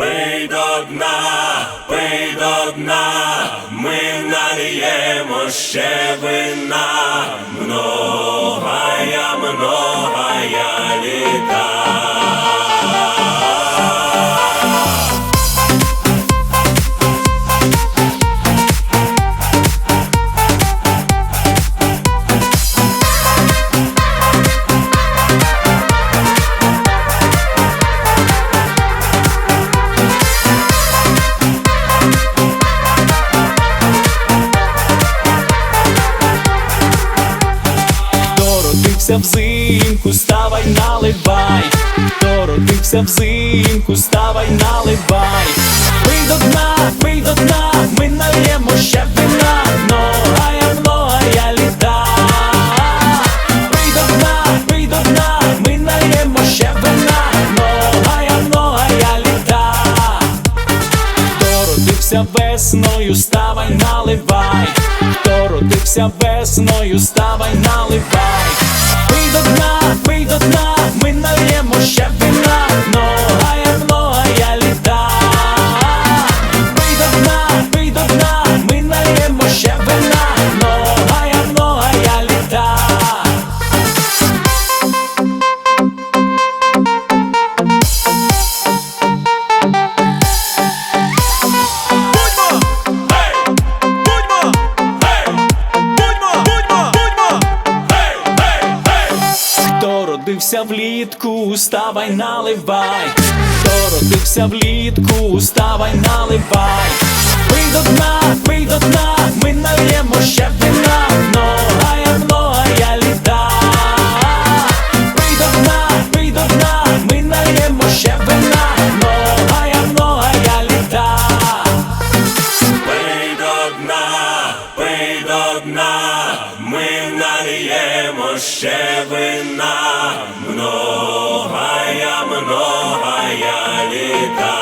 Пий до дна, пий до дна, ми нальємо ще вина, многая, многая літа. Хто родився взимку, ставай, наливай, хто родився взимку, ставай, наливай, пий до дна, пий до дна, ми нальємо ще вина, многая, многая літа. Пий до дна, пий до дна, ми нальємо ще вина, многая, многая літа. Хто весною, ставай, наливай, родився весною, ставай, наливай, до дна, ми до дна, ми нальємо Хто родився влітку, ставай, наливай, торопився влітку, ставай, наливай, пий до дна, пий до дна, ми наліємо ще вина, много, многая літа.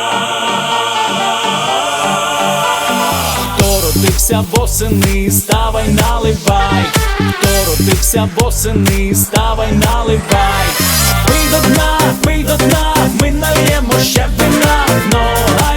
Хто родився восени, ставай наливай, хто родився восени, ставай наливай. Пий до дна, пий до дна, ми нальємо ще вина, много.